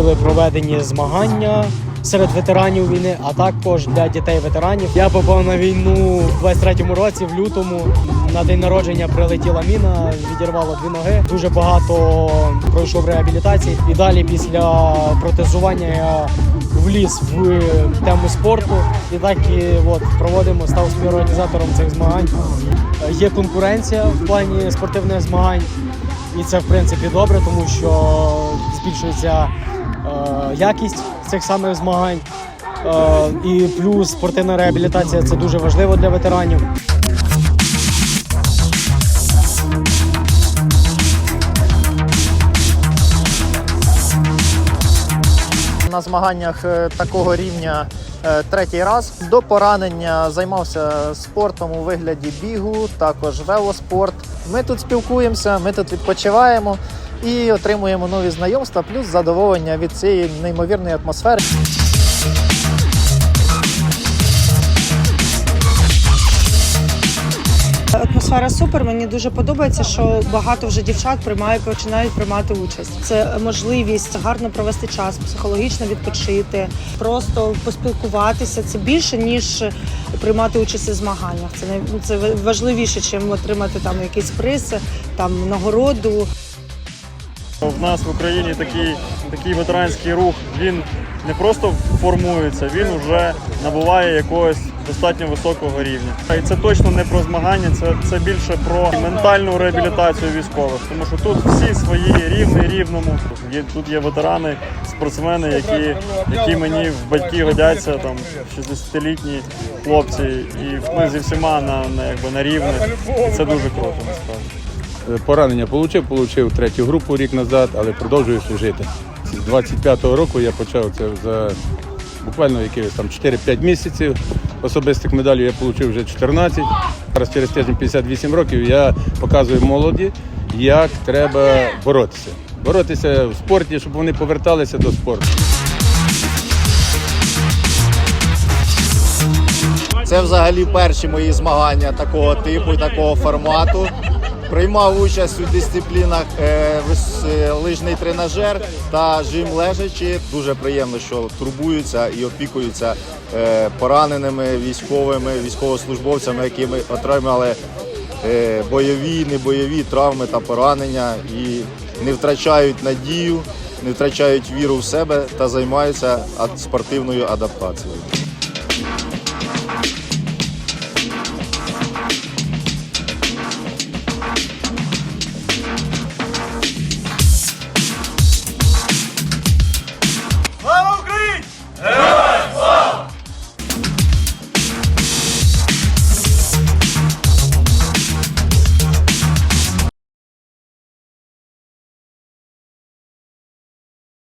Були проведені змагання серед ветеранів війни, а також для дітей ветеранів. Я попав на війну в 23-му році, в лютому. На день народження прилетіла міна, відірвало дві ноги. Дуже багато пройшов реабілітації. І далі після протезування я вліз в тему спорту. І так і от проводимо, став співорганізатором цих змагань. Є конкуренція в плані спортивних змагань. І це в принципі добре, тому що збільшується якість цих самих змагань. Е, і плюс спортивна реабілітація це дуже важливо для ветеранів. На змаганнях е, такого рівня е, третій раз. До поранення займався спортом у вигляді бігу, також велоспорт. Ми тут спілкуємося, ми тут відпочиваємо і отримуємо нові знайомства, плюс задоволення від цієї неймовірної атмосфери. Атмосфера супер. Мені дуже подобається, що багато вже дівчат приймають, починають приймати участь. Це можливість гарно провести час, психологічно відпочити, просто поспілкуватися. Це більше ніж приймати участь у змаганнях. Це най- це важливіше, чим отримати там якийсь приз, там нагороду. В нас в Україні такий, такий ветеранський рух, він не просто формується, він вже набуває якогось достатньо високого рівня. І це точно не про змагання, це, це більше про ментальну реабілітацію військових. Тому що тут всі свої рівні рівному. Тут є ветерани, спортсмени, які, які мені в батьки годяться, там 60-літні хлопці, і ми зі всіма на, на, якби, на рівних. Це дуже круто насправді. Е, Поранення отримав, отримав третю групу рік назад, але продовжую служити. З 25-го року я почав це за буквально якихось там 4-5 місяців. Особистих медалей я отримав вже 14. Зараз через тиждень 58 років я показую молоді, як треба боротися. Боротися в спорті, щоб вони поверталися до спорту. Це взагалі перші мої змагання такого типу і такого формату. Приймав участь у дисциплінах е, е, лижний тренажер та жим лежачи. Дуже приємно, що турбуються і опікуються е, пораненими військовими, військовослужбовцями, які ми отримали бойові, небойові травми та поранення і не втрачають надію, не втрачають віру в себе та займаються спортивною адаптацією.